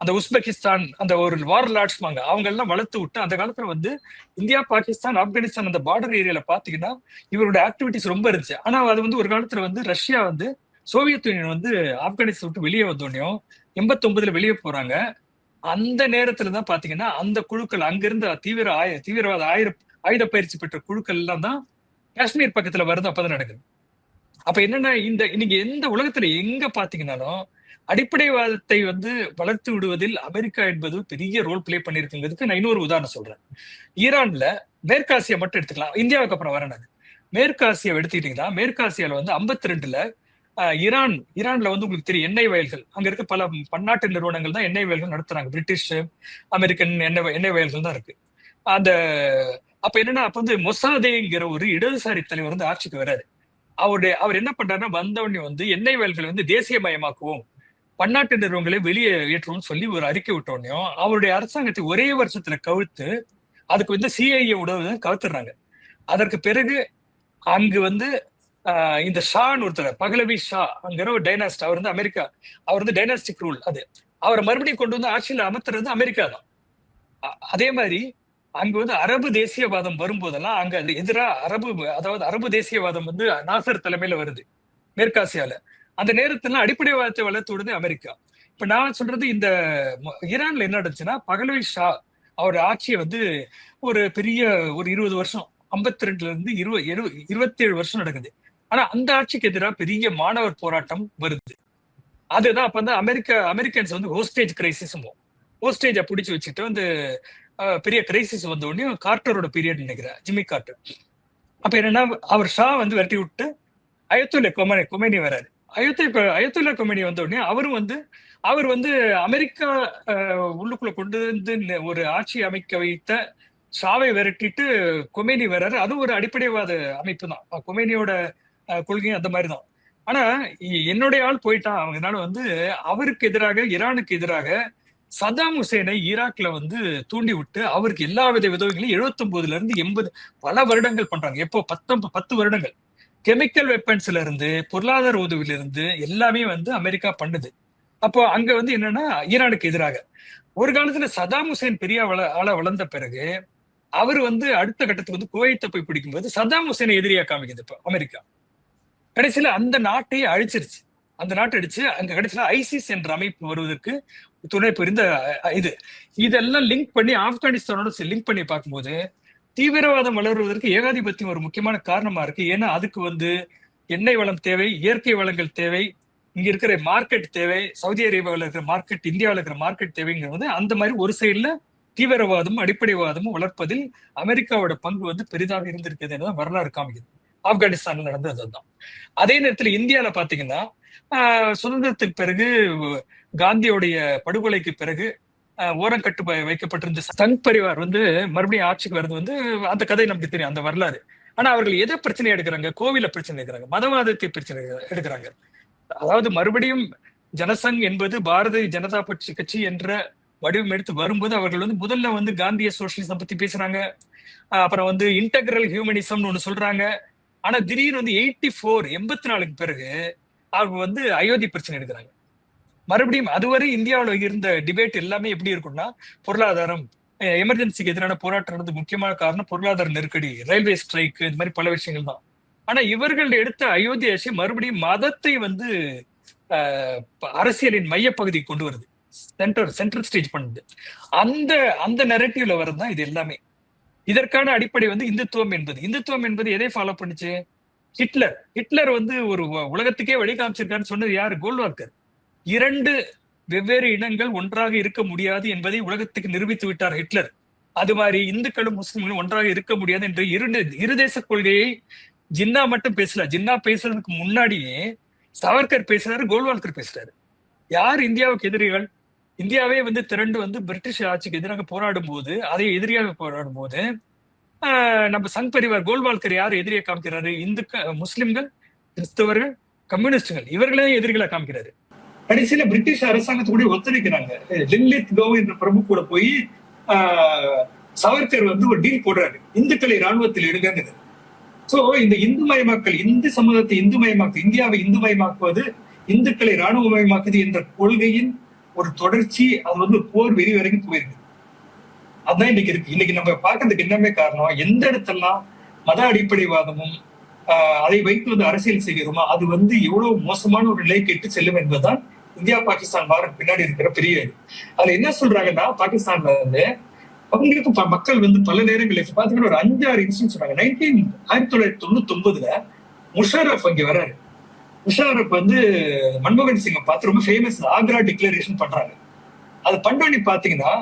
Speaker 1: அந்த உஸ்பெகிஸ்தான் அந்த ஒரு வார் லார்ட்ஸ்மாங்க அவங்க எல்லாம் வளர்த்து விட்டு அந்த காலத்துல வந்து இந்தியா பாகிஸ்தான் ஆப்கானிஸ்தான் அந்த பார்டர் ஏரியால பாத்தீங்கன்னா இவரோட ஆக்டிவிட்டிஸ் ரொம்ப இருந்துச்சு. ஆனா அது வந்து ஒரு காலத்துல வந்து ரஷ்யா வந்து சோவியத் யூனியன் வந்து ஆப்கானிஸ்தான் விட்டு வெளியே வந்தோடனையும் எண்பத்தி ஒன்பதுல வெளியே போறாங்க. அந்த நேரத்துல தான் பாத்தீங்கன்னா அந்த குழுக்கள் அங்கிருந்து தீவிர ஆய தீவிரவாத ஆயுத ஆயுத பயிற்சி பெற்ற குழுக்கள் எல்லாம் தான் காஷ்மீர் பக்கத்துல வருது அப்பதான் நடக்குது. அப்ப என்னன்னா இந்த இன்னைக்கு எந்த உலகத்துல எங்க பாத்தீங்கன்னாலும் அடிப்படைவாதத்தை வந்து வளர்த்து விடுவதில் அமெரிக்கா என்பது பெரிய ரோல் பிளே பண்ணியிருக்குங்கிறதுக்கு நான் இன்னொரு உதாரணம் சொல்றேன். ஈரான்ல மேற்காசியா மட்டும் எடுத்துக்கலாம். இந்தியாவுக்கு அப்புறம் வரேன் நான். மேற்காசியா எடுத்துக்கிட்டீங்கன்னா மேற்காசியால வந்து ஐம்பத்தி ரெண்டுல ஈரான் ஈரான்ல வந்து உங்களுக்கு தெரியும் எண்ணெய் வயல்கள். அங்க இருக்க பல பன்னாட்டு நிறுவனங்கள் தான் எண்ணெய் வயல்கள் நடத்துறாங்க. பிரிட்டிஷ் அமெரிக்கன் எண்ணெய் எண்ணெய் வயல்கள் தான் இருக்கு. அந்த அப்ப என்னன்னா அப்ப வந்து மொசாதேங்கிற ஒரு இடதுசாரி தலைவர் வந்து ஆட்சிக்கு வராரு அவருடைய அவர் என்ன பண்றாருன்னா வந்தவொடனே வந்து எண்ணெய் வயல்களை வந்து தேசியமயமாக்குவோம். பன்னாட்டு நிறுவனங்களை வெளியே ஏற்றுவோம்னு சொல்லி ஒரு அறிக்கை விட்டோடனையும் அவருடைய அரசாங்கத்தை ஒரே வருஷத்துல கவிழ்த்து அதுக்கு வந்து சிஐஏ உதவி கவுத்துறாங்க அதற்கு பிறகு அங்கு வந்து இந்த ஷான்னு ஒருத்தர் பகலவி ஷா அங்கிற ஒரு டைனாஸ்ட் அவர் வந்து அமெரிக்கா அவர் வந்து டைனாஸ்டிக் ரூல் அது. அவரை மறுபடியும் கொண்டு வந்து ஆட்சியில் அமர்த்துறது அமெரிக்கா தான். அதே மாதிரி அங்க வந்து அரபு தேசியவாதம் வரும்போதெல்லாம் அங்க அது எதிராக அரபு அதாவது அரபு தேசியவாதம் வந்து நாசர் தலைமையில வருது மேற்காசியால. அந்த நேரத்துல அடிப்படைவாதத்தை வளர்த்து விடுது அமெரிக்கா. இப்ப நான் சொல்றது இந்த ஈரான்ல என்ன நடந்துச்சுன்னா பகலவி ஷா அவர் ஆட்சியை வந்து ஒரு பெரிய ஒரு இருபது வருஷம் ஐம்பத்தி ரெண்டுல இருந்து இருபது இருபத்தி ஏழு வருஷம் நடக்குது. ஆனா அந்த ஆட்சிக்கு எதிராக பெரிய மாணவர் போராட்டம் வருது. அதுதான் அப்ப வந்து அமெரிக்கா அமெரிக்கன்ஸ் வந்து ஹோஸ்டேஜ் கிரைசிஸ் ஹோஸ்டேஜை பிடிச்சி வச்சுட்டு வந்து பெரிய கிரைசிஸ் வந்த உடனே கார்ட்டரோட பீரியட் நினைக்கிறேன் ஜிம்மி கார்ட்டர். அப்ப என்னன்னா அவர் ஷா வந்து விரட்டி விட்டு அயத்துல்ல கொமனி கொமேனி வராரு. அயோத்திய அயோத்தியா கொமேனி வந்த உடனே அவரும் வந்து அவர் வந்து அமெரிக்கா உள்ளுக்குள்ள கொண்டு வந்து ஒரு ஆட்சி அமைக்க வைத்த சாவை விரட்டிட்டு கொமேனி வர்றாரு. அது ஒரு அடிப்படைவாத அமைப்பு தான் கொமேனியோட கொள்கையும் அந்த மாதிரி தான் ஆனா என்னுடைய ஆள் போயிட்டான். அவங்கனால வந்து அவருக்கு எதிராக ஈரானுக்கு எதிராக சதாம் ஹுசேனை ஈராக்ல வந்து தூண்டி விட்டு அவருக்கு எல்லா வித உதவிகளையும் 79 இருந்து எண்பது பல வருடங்கள் பண்றாங்க. எப்போ? பத்தொன்பது பத்து வருடங்கள். கெமிக்கல் வெப்பன்ஸ்ல இருந்து பொருளாதார உதவியில இருந்து எல்லாமே வந்து அமெரிக்கா பண்ணுது. அப்போ அங்க வந்து என்னன்னா ஈரானுக்கு எதிராக. ஒரு காலத்துல சதாம் ஹுசேன் பெரிய வள ஆளா வளர்ந்த பிறகு அவர் வந்து அடுத்த கட்டத்துக்கு வந்து குவைத்தை போய் பிடிக்கும்போது சதாம் ஹுசேனை எதிரியா காமிக்குது இப்போ அமெரிக்கா. கடைசியில அந்த நாட்டையே அழிச்சிருச்சு. அந்த நாட்டை அடிச்சு அங்க கடைசியில ஐசிஸ் என்ற அமைப்பு வருவதற்கு துணை புரிந்த இது. இதெல்லாம் லிங்க் பண்ணி ஆப்கானிஸ்தானோட லிங்க் பண்ணி பார்க்கும்போது தீவிரவாதம் வளருவதற்கு ஏகாதிபத்தியம் ஒரு முக்கியமான காரணமா இருக்கு. ஏன்னா அதுக்கு வந்து எண்ணெய் வளம் தேவை இயற்கை வளங்கள் தேவை இங்க இருக்கிற மார்க்கெட் தேவை சவுதி அரேபியாவில் இருக்கிற மார்க்கெட் இந்தியாவில் இருக்கிற மார்க்கெட் தேவைங்கிறது அந்த மாதிரி ஒரு சைடுல தீவிரவாதமும் அடிப்படைவாதமும் வளர்ப்பதில் அமெரிக்காவோட பங்கு வந்து பெரிதாக இருந்திருக்கிறது என்பதை வரலாறு காமிக்குது. ஆப்கானிஸ்தான்ல நடந்தது அதுதான். அதே நேரத்தில் இந்தியால பாத்தீங்கன்னா ஆஹ், சுதந்திரத்துக்கு பிறகு காந்தியோடைய படுகொலைக்கு பிறகு ஓரங்கட்டு ஓரம் வைக்கப்பட்டிருந்த சங் பரிவார் வந்து மறுபடியும் ஆட்சிக்கு வர்றது வந்து அந்த கதை நமக்கு தெரியும் அந்த வரலாறு. ஆனா அவர்கள் எதை பிரச்சனை எடுக்கிறாங்க? கோவில பிரச்சனை எடுக்கிறாங்க மதவாதத்தை பிரச்சனை எடுக்கிறாங்க. அதாவது மறுபடியும் ஜனசங் என்பது பாரதிய ஜனதா கட்சி கட்சி என்ற வடிவம் எடுத்து வரும்போது அவர்கள் வந்து முதல்ல வந்து காந்திய சோசியலிசம் பத்தி பேசுறாங்க. அப்புறம் வந்து இன்டகிரல் ஹியூமனிசம்னு ஒன்று சொல்றாங்க. ஆனா திடீர்னு வந்து எயிட்டி ஃபோர் எண்பத்தி நாலுக்கு பிறகு அவங்க வந்து அயோத்தி பிரச்சனை எடுக்கிறாங்க. மறுபடியும் அதுவரை இந்தியாவில் இருந்த டிபேட் எல்லாமே எப்படி இருக்கும்னா பொருளாதாரம் எமர்ஜென்சிக்கு எதிரான போராட்டம் முக்கியமான காரணம் பொருளாதார நெருக்கடி ரயில்வே ஸ்ட்ரைக் இந்த மாதிரி பல விஷயங்கள் தான். ஆனா இவர்கள் எடுத்த அயோத்தியா ஆட்சி மறுபடியும் மதத்தை வந்து அரசியலின் மையப்பகுதிக்கு கொண்டு வருது. சென்டர் சென்ட்ரல் ஸ்டேஜ் பண்ணுது. அந்த அந்த நெரட்டிவ்ல வரதுதான் இது எல்லாமே. இதற்கான அடிப்படை வந்து இந்துத்துவம் என்பது. இந்துத்துவம் என்பது எதை ஃபாலோ பண்ணுச்சு? ஹிட்லர். ஹிட்லர் வந்து ஒரு உ- உலகத்துக்கே வழி காமிச்சிருக்காருன்னு சொன்னது யாரு? கோல்வார்க்கர் இரண்டு வெவ்வேறு இனங்கள் ஒன்றாக இருக்க முடியாது என்பதை உலகத்துக்கு நிரூபித்து விட்டார் ஹிட்லர். அது மாதிரி இந்துக்களும் முஸ்லிம்களும் ஒன்றாக இருக்க முடியாது என்ற இரு இருதேச கொள்கையை ஜின்னா மட்டும் பேசல. ஜின்னா பேசுறதுக்கு முன்னாடியே சவர்கர் பேசுறாரு கோல்வால்கர் பேசுறாரு. யார் இந்தியாவுக்கு எதிரிகள்? இந்தியாவே வந்து திரண்டு வந்து பிரிட்டிஷ் ஆட்சிக்கு எதிராக போராடும் போது அதை எதிரியாக போராடும் போது நம்ம சங் பரிவார் கோல்வால்கர் யார் எதிரியை காமிக்கிறாரு? இந்துக்க முஸ்லிம்கள் கிறிஸ்தவர்கள் கம்யூனிஸ்டுகள் இவர்களே எதிரிகளை காமிக்கிறாரு. கடைசியில பிரிட்டிஷ் அரசாங்கத்தோட ஒத்துழைக்கிறாங்க. லில்லித் கோ என்ற பிரபு கூட போய் ஆஹ், சவர்கர் வந்து ஒரு டீல் போடுறாரு. இந்துக்களை ராணுவத்தில் எடுங்கிறது சோ இந்த இந்து மயமாக்கல் இந்து சமூகத்தை இந்து மயமாக்கு இந்தியாவை இந்து மயமாக்குவது இந்துக்களை ராணுவமயமாக்குது என்ற கொள்கையின் ஒரு தொடர்ச்சி அது வந்து போர் வெறி வரைக்கும் போயிருக்கு. அதுதான் இன்னைக்கு இருக்கு. இன்னைக்கு நம்ம பார்க்கறதுக்கு என்னமே காரணம் எந்த இடத்தெல்லாம் மத அடிப்படைவாதமும் அதை வைத்து வந்து அரசியல் செய்கிறோமோ அது வந்து எவ்வளவு மோசமான ஒரு நிலைக்கு எட்டு செல்லும் என்பதுதான் இந்தியா பாகிஸ்தான் வாரம் பின்னாடி இருக்கிற பெரிய அதுல என்ன சொல்றாங்கன்னா பாகிஸ்தான்ல வந்து அவங்களுக்கு ப- மக்கள் வந்து பல நேரங்களில் பாத்தீங்கன்னா ஒரு அஞ்சாறு இன்சிடென்ட் சொல்றாங்க நைன்டீன் ஆயிரத்தி தொள்ளாயிரத்தி தொண்ணூத்தி ஒன்பதுல முஷாரப் அங்கே வராரு. முஷாரப் வந்து மன்மோகன் சிங்கை பார்த்து ரொம்ப ஃபேமஸ் ஆக்ரா டிக்ளரேஷன் பண்றாங்க அது பண்ணி பாத்தீங்கன்னா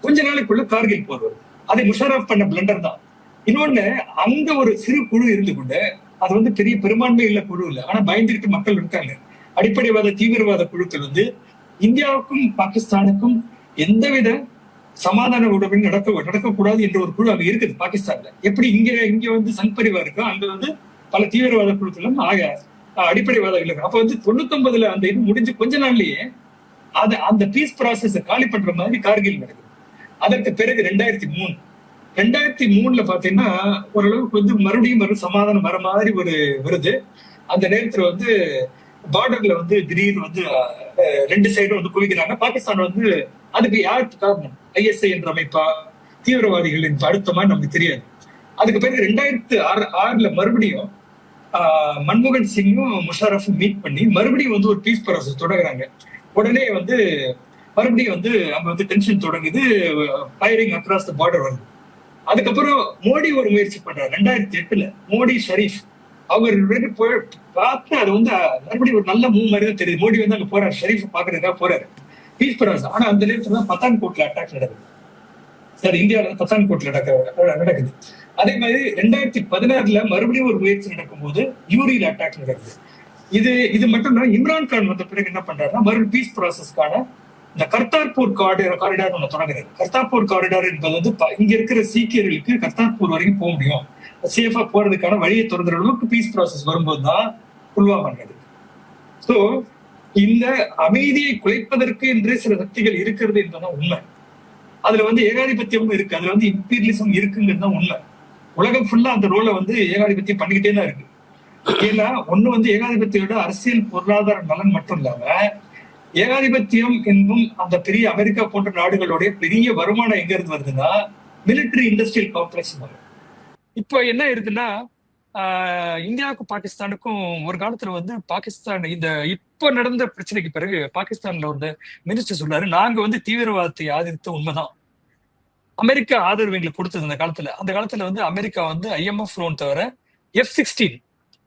Speaker 1: கொஞ்ச நாளைக்குள்ள கார்கில் போர் வருது. அதை முஷாரப் பண்ண பிளண்டர் தான். இன்னொன்னு அங்க ஒரு சிறு குழு இருந்து கொண்டு அது வந்து பெரிய பெரும்பான்மை இல்ல குழு இல்லை. ஆனா பயந்துகிட்டு மக்கள் இருக்காங்க. அடிப்படைவாத தீவிரவாத குழுக்கள் வந்து இந்தியாவுக்கும் பாகிஸ்தானுக்கும் எந்தவித சமாதான உடம்பு நடக்க நடக்கக்கூடாது என்ற ஒரு குழு அங்க இருக்குது பாகிஸ்தான்ல. எப்படி இங்க இங்க வந்து சங் பரிவார் இருக்கோ அங்க வந்து பல தீவிரவாத குழுக்களும் ஆக அஹ், இல்லை அப்ப வந்து தொண்ணூத்தி அந்த இது முடிஞ்சு கொஞ்ச நாள்லயே அது அந்த பீஸ் ப்ராசஸ் காலி பண்ற மாதிரி கார்கில் நடக்குது. அதற்கு பிறகு ரெண்டாயிரத்தி மூணு. ரெண்டாயிரத்தி மூணுல பாத்தீங்கன்னா ஓரளவுக்கு வந்து மறுபடியும் மறு சமாதானம் வர மாதிரி ஒரு வருது. அந்த நேரத்துல வந்து பார்டர்ல வந்து திடீர்னு வந்து ரெண்டு சைடும் வந்து குவிக்கிறாங்க. பாகிஸ்தான் வந்து அதுக்கு யாருக்கு காரணம்? ஐஎஸ்ஐ என்ற அமைப்பா? தீவிரவாதிகளின் அழுத்தமா நமக்கு தெரியாது. அதுக்கு பிறகு ரெண்டாயிரத்து ஆறு ஆறுல மறுபடியும் மன்மோகன் சிங்கும் முஷாரஃபும் மீட் பண்ணி மறுபடியும் வந்து ஒரு பீஸ் ப்ராசஸ் தொடங்குறாங்க. உடனே வந்து மறுபடியும் வந்து அங்க வந்து டென்ஷன் தொடங்குது. ஃபயரிங் அக்ராஸ் த பார்டர் வருது அதுக்கப்புறம் மோடி ஒரு முயற்சி பண்றாரு. ரெண்டாயிரத்தி எட்டுல மோடி ஷரீஃப் அவர் பார்த்து அது வந்து மறுபடியும் ஒரு நல்ல மூவ் மாதிரி தான் தெரியுது. மோடி வந்து அங்க போறாரு. ஷெரீஃப் பாக்குறதுக்காக போறாரு. பீஸ் ப்ராசஸ் ஆனா அந்த நேரத்துல தான் பத்தான்கோட்ல அட்டாக் நடக்குது. சார் இந்தியாவில வந்து பத்தான்கோட்ல நடக்குது. அதே மாதிரி ரெண்டாயிரத்தி பதினாறுல மறுபடியும் ஒரு முயற்சி நடக்கும்போது யூரியில் அட்டாக் நடக்குது. இது இது மட்டும் தான் இம்ரான் கான் வந்த பிறகு என்ன பண்றாருன்னா மறுபடியும் பீஸ் ப்ராசஸ்க்கான இந்த கர்த்தார்பூர் காரிடார் காரிடார் ஒன்று தொடங்குறாரு. கர்த்தார்பூர் காரிடார் என்பது வந்து ப- இங்க இருக்கிற சீக்கியர்களுக்கு கர்த்தார்பூர் வரைக்கும் போக முடியும். சேஃபா போறதுக்கான வழியை திறந்துற அளவுக்கு பீஸ் ப்ராசஸ் வரும்போது தான் புல்வாமா நடக்குது சோ இந்த அமைதியை குலைப்பதற்கு என்று சில சக்திகள் இருக்கிறது என்பதுதான் உண்மை. அதுல வந்து ஏகாதிபத்தியமும் இருக்கு. அதுல வந்து இம்பீரியலிசம் இருக்குங்கிறது தான் உண்மை. உலகம் ஃபுல்லா அந்த ரோலை வந்து ஏகாதிபத்தியம் பண்ணிக்கிட்டே தான் இருக்கு. ஏன்னா ஒண்ணு வந்து ஏகாதிபத்தியோட அரசியல் பொருளாதார நலன் மட்டும் இல்லாம ஏகாதிபத்தியம் என்னும் அந்த பெரிய அமெரிக்கா போன்ற நாடுகளுடைய பெரிய வருமானம் எங்க இருந்து வருதுன்னா மிலிட்டரி இண்டஸ்ட்ரியல் காம்ப்ளெக்ஸ் இப்போ என்ன இருக்குன்னா இந்தியாவுக்கும் பாகிஸ்தானுக்கும் ஒரு காலத்துல வந்து பாகிஸ்தான் இந்த இப்ப நடந்த பிரச்சனைக்கு பிறகு பாகிஸ்தான்ல வந்து மினிஸ்டர் சொல்றாரு நாங்க வந்து தீவிரவாதத்தை ஆதரித்த உண்மைதான். அமெரிக்கா ஆதரவு எங்களுக்கு கொடுத்தது அந்த காலத்துல. அந்த காலத்துல வந்து அமெரிக்கா வந்து ஐஎம்எஃப் லோன் தவிர எஃப் சிக்ஸ்டீன்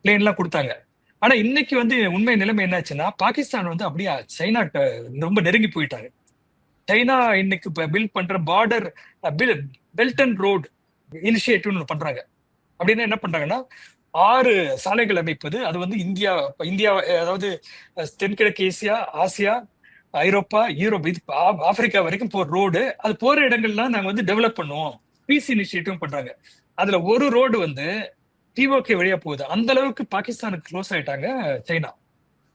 Speaker 1: பிளேன்லாம் கொடுத்தாங்க. ஆனா இன்னைக்கு வந்து உண்மை நிலைமை என்னாச்சுன்னா பாகிஸ்தான் வந்து அப்படியே சைனா ரொம்ப நெருங்கி போயிட்டாங்க சைனா இன்னைக்கு பில்ட் பண்ற border belt and road initiative பண்றாங்க. அப்படின்னா என்ன பண்றாங்கன்னா ஆறு சாலைகள் அமைப்பது. அது வந்து இந்தியா இந்தியா அதாவது தென்கிழக்கு ஏசியா ஆசியா ஐரோப்பா யூரோப் இது ஆப்பிரிக்கா வரைக்கும் போற ரோடு. அது போற இடங்கள்லாம் நாங்க வந்து டெவலப் பண்ணுவோம். பீஸ் இனிஷியேட்டிவ் பண்றாங்க. அதுல ஒரு ரோடு வந்து டிஓகே வழியா போகுது. அந்த அளவுக்கு பாகிஸ்தானுக்கு க்ளோஸ் ஆயிட்டாங்க சைனா.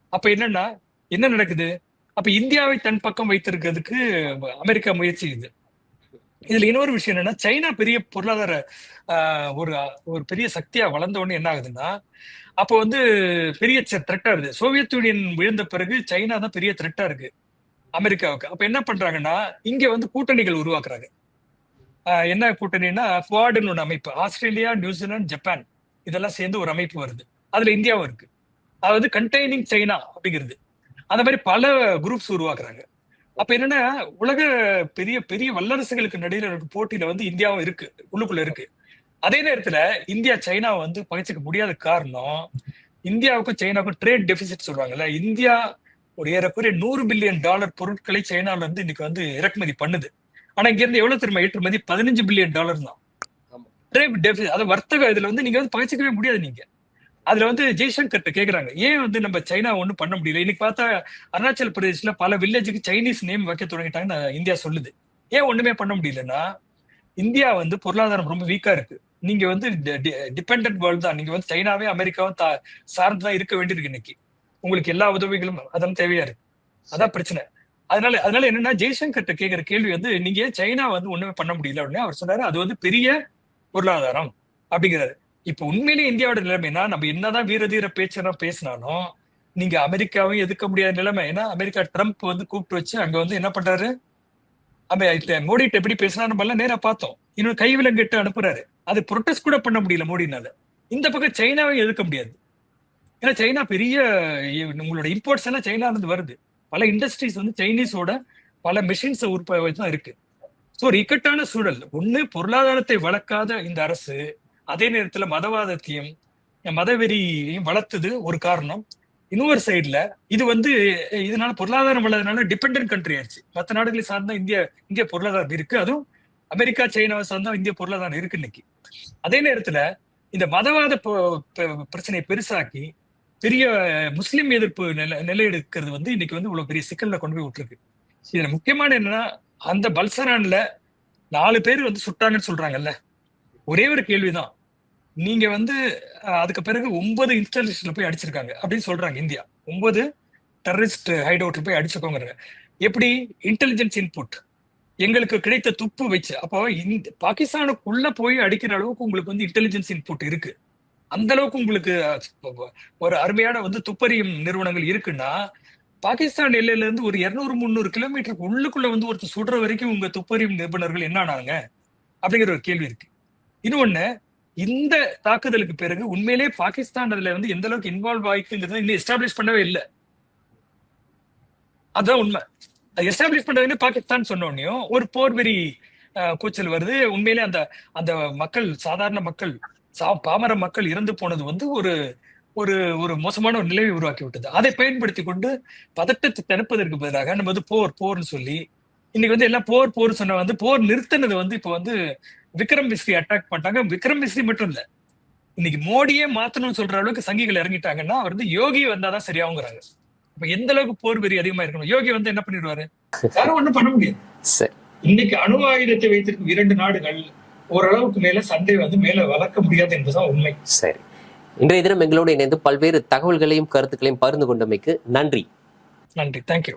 Speaker 1: அப்ப என்னன்னா என்ன நடக்குது? அப்ப இந்தியாவை தன் பக்கம் வைத்திருக்கிறதுக்கு அமெரிக்கா முயற்சி இது. இதுல இன்னொரு விஷயம் என்னன்னா சைனா பெரிய பொருளாதார ஒரு ஒரு பெரிய சக்தியா வளர்ந்த உடனே என்ன ஆகுதுன்னா அப்போ வந்து பெரிய த்ரெட்டா இருக்கு சோவியத் யூனியன் விழுந்த பிறகு சைனா தான் பெரிய த்ரெட்டா இருக்கு. அமெரிக்காவுக்கு. அப்ப என்ன பண்றாங்கன்னா இங்க வந்து கூட்டணிகள் உருவாக்குறாங்க. என்ன கூட்டணின்னா குவாடுன்னு ஒன்று அமைப்பு. Australia New Zealand Japan. இதெல்லாம் சேர்ந்து ஒரு அமைப்பு வருது. அதுல இந்தியாவும் இருக்கு. அதாவது கண்டெய்னிங் சைனா அப்படிங்கிறது. அந்த மாதிரி பல குரூப்ஸ் உருவாக்குறாங்க. அப்ப என்னன்னா உலக பெரிய பெரிய வல்லரசுகளுக்கு நடுவில் இருக்க போட்டியில வந்து இந்தியாவும் இருக்கு உள்ளுக்குள்ள இருக்கு. அதே நேரத்துல இந்தியா சைனாவை வந்து பகிச்சுக்க முடியாத காரணம் இந்தியாவுக்கும் சைனாவுக்கும் ட்ரேட் டெபிசிட் சொல்றாங்கல்ல இந்தியா ஒரு ஏறக்குறைய நூறு பில்லியன் டாலர் பொருட்களை சைனால இருந்து இன்னைக்கு வந்து இறக்குமதி பண்ணுது. ஆனா இங்க இருந்து எவ்வளவு திரும்ப ஏற்றுமதி? பதினஞ்சு பில்லியன் டாலர் தான். ட்ரேட் டெபிசிட் அது வர்த்தகம் இதுல வந்து நீங்க வந்து பகிச்சுக்கவே முடியாது நீங்க. அதுல வந்து ஜெய்சங்கர்ட்ட கேக்குறாங்க. ஏன் வந்து நம்ம சைனா ஒண்ணும் பண்ண முடியல? இன்னைக்கு பார்த்தா அருணாச்சல் பிரதேஷ்ல பல வில்லேஜுக்கு சைனீஸ் நேம் வைக்க தொடங்கிட்டாங்கன்னு இந்தியா சொல்லுது. ஏன் ஒண்ணுமே பண்ண முடியலன்னா இந்தியா வந்து பொருளாதாரம் ரொம்ப வீக்கா இருக்கு. நீங்க வந்து டிபெண்டன்ட் வேர்ல்டு தான். நீங்க வந்து சைனாவே அமெரிக்காவும் தா- சார்ந்து தான் இருக்க வேண்டியிருக்கு இன்னைக்கு. உங்களுக்கு எல்லா உதவிகளும் அதெல்லாம் தேவையா இருக்கு. அதான் பிரச்சனை. அதனால அதனால என்னன்னா ஜெய்சங்கர்ட்ட கேக்குற கேள்வி வந்து நீங்க சைனா வந்து ஒண்ணுமே பண்ண முடியல உடனே அவர் சொன்னாரு. அது வந்து பெரிய பொருளாதாரம் அப்படிங்கிறாரு. இப்ப உண்மையிலே இந்தியாவோட நிலைமைனா நம்ம என்னதான் வீரதீர பேச்செல்லாம் பேசினாலும் நீங்க அமெரிக்காவையும் எதிர்க்க முடியாத நிலைமை. ஏன்னா அமெரிக்கா ட்ரம்ப் வந்து கூப்பிட்டு வச்சு அங்க வந்து என்ன பண்றாரு? அமெ- இப்ப எப்படி பேசினா நம்ம நேரா பார்த்தோம். இன்னொரு கைவிலங்கிட்டு அனுப்புறாரு. அது ப்ரொட்டஸ்ட் கூட பண்ண முடியல மோடினால. இந்த பக்கம் சைனாவை எதிர்க்க முடியாது. ஏன்னா சைனா பெரிய உங்களோட இம்போர்ட்ஸ் எல்லாம் சைனால இருந்து வருது. பல இண்டஸ்ட்ரீஸ் வந்து சைனீஸோட பல மிஷின்ஸ் உற்பத்தி தான் இருக்கு. ஸோ ஒரு இக்கட்டான சூழல். ஒன்று பொருளாதாரத்தை வளர்க்காத இந்த அரசு அதே நேரத்துல மதவாதத்தையும் மதவெறியையும் வளர்த்தது ஒரு காரணம். இன்னொரு சைடுல இது வந்து இதனால பொருளாதாரம் வளர்றதுனால டிபெண்டன்ட் கண்ட்ரி ஆயிடுச்சு. மற்ற நாடுகளை சார்ந்தா இந்திய இந்திய பொருளாதாரம் இருக்கு. அதுவும் அமெரிக்கா சைனாவை சார்ந்தா இந்திய பொருளாதாரம் இருக்கு இன்னைக்கு. அதே நேரத்துல இந்த மதவாத பிரச்சனையை பெருசாக்கி பெரிய முஸ்லிம் எதிர்ப்பு நிலை நிலையெடுக்கிறது வந்து இன்னைக்கு வந்து இவ்வளவு பெரிய சிக்கல்ல கொண்டு போய் விட்டுருக்கு. இதுல முக்கியமான என்னன்னா அந்த பல்சரான்ல நாலு பேர் வந்து சுட்டாங்கன்னு சொல்றாங்கல்ல. ஒரே ஒரு கேள்விதான். நீங்க வந்து அதுக்கு பிறகு ஒன்பது இன்ஸ்டாலேஷன்ல போய் அடிச்சிருக்காங்க அப்படின்னு சொல்றாங்க இந்தியா. ஒன்பது டெரரிஸ்ட் ஹைட் அவுட்ல போய் அடிச்சுக்கோங்கிறாங்க எப்படி? இன்டெலிஜென்ஸ் இன்புட் எங்களுக்கு கிடைத்த துப்பு வச்சு. அப்போ இந்த பாகிஸ்தானுக்குள்ள போய் அடிக்கிற அளவுக்கு உங்களுக்கு வந்து இன்டெலிஜென்ஸ் இன்புட் இருக்கு. அந்த அளவுக்கு உங்களுக்கு ஒரு அருமையான வந்து துப்பறியும் நிறுவனங்கள் இருக்குன்னா பாகிஸ்தான் எல்லையில இருந்து ஒரு இருநூறு முந்நூறு கிலோமீட்டருக்கு உள்ளுக்குள்ள வந்து ஒருத்தர் சுடுற வரைக்கும் உங்க துப்பறியும் நிபுணர்கள் என்ன ஆனாங்க? அப்படிங்கிற ஒரு கேள்வி இருக்கு. இன்னொன்னு இந்த தாக்குதலுக்கு பிறகு உண்மையிலேயே பாகிஸ்தான் அதுல வந்து எந்த அளவுக்கு இன்வால்வ் ஆயிக்குங்கிறது இன்னும் எஸ்டாப்ளிஷ் பண்ணவே இல்லை. அதுதான் உண்மை. எஸ்டாப்ளிஷ் பண்றதுன்னு பாகிஸ்தான் சொன்னோடனையும் ஒரு போர்வெறி அஹ், கூச்சல் வருது. உண்மையிலே அந்த அந்த மக்கள் சாதாரண மக்கள் சா- பாமர மக்கள் இறந்து போனது வந்து ஒரு ஒரு ஒரு மோசமான ஒரு நிலையை உருவாக்கி விட்டது. அதை பயன்படுத்தி கொண்டு பதட்டத்தை தடுப்பதற்கு பதிலாக நம்ம வந்து போர் போர்னு சொல்லி இன்னைக்கு வந்து எல்லாம் போர் போர் சொன்ன வந்து போர் நிறுத்தினது வந்து இப்போ வந்து விக்ரம் மிஸ்ரி அட்டாக் பண்ணிட்டாங்க. விக்ரம் மிஸ்ரி மட்டும் இல்ல. இன்னைக்கு மோடியே மாத்தணும்னு சொல்ற அளவுக்கு சங்கிகள் இறங்கிட்டாங்கன்னா அவர் வந்து யோகி வந்தாதான் சரியாகுங்கிறாங்க இப்ப எந்த அளவுக்கு போர் வெறி அதிகமா இருக்கணும் யோகி வந்து என்ன பண்ணிடுவாரு? யாரும் ஒண்ணும் பண்ண முடியாது.
Speaker 2: சரி.
Speaker 1: இன்னைக்கு அணு ஆயுதத்தை வைத்திருக்கும் இரண்டு நாடுகள் ஓரளவுக்கு மேல சண்டை வந்து மேல வளர்க்க முடியாது என்பதுதான் உண்மை.
Speaker 2: சரி. இன்றைய தினம் எங்களோடு இணைந்து பல்வேறு தகவல்களையும் கருத்துக்களையும் பகிர்ந்து கொண்டமைக்கு நன்றி.
Speaker 1: நன்றி. தேங்க்யூ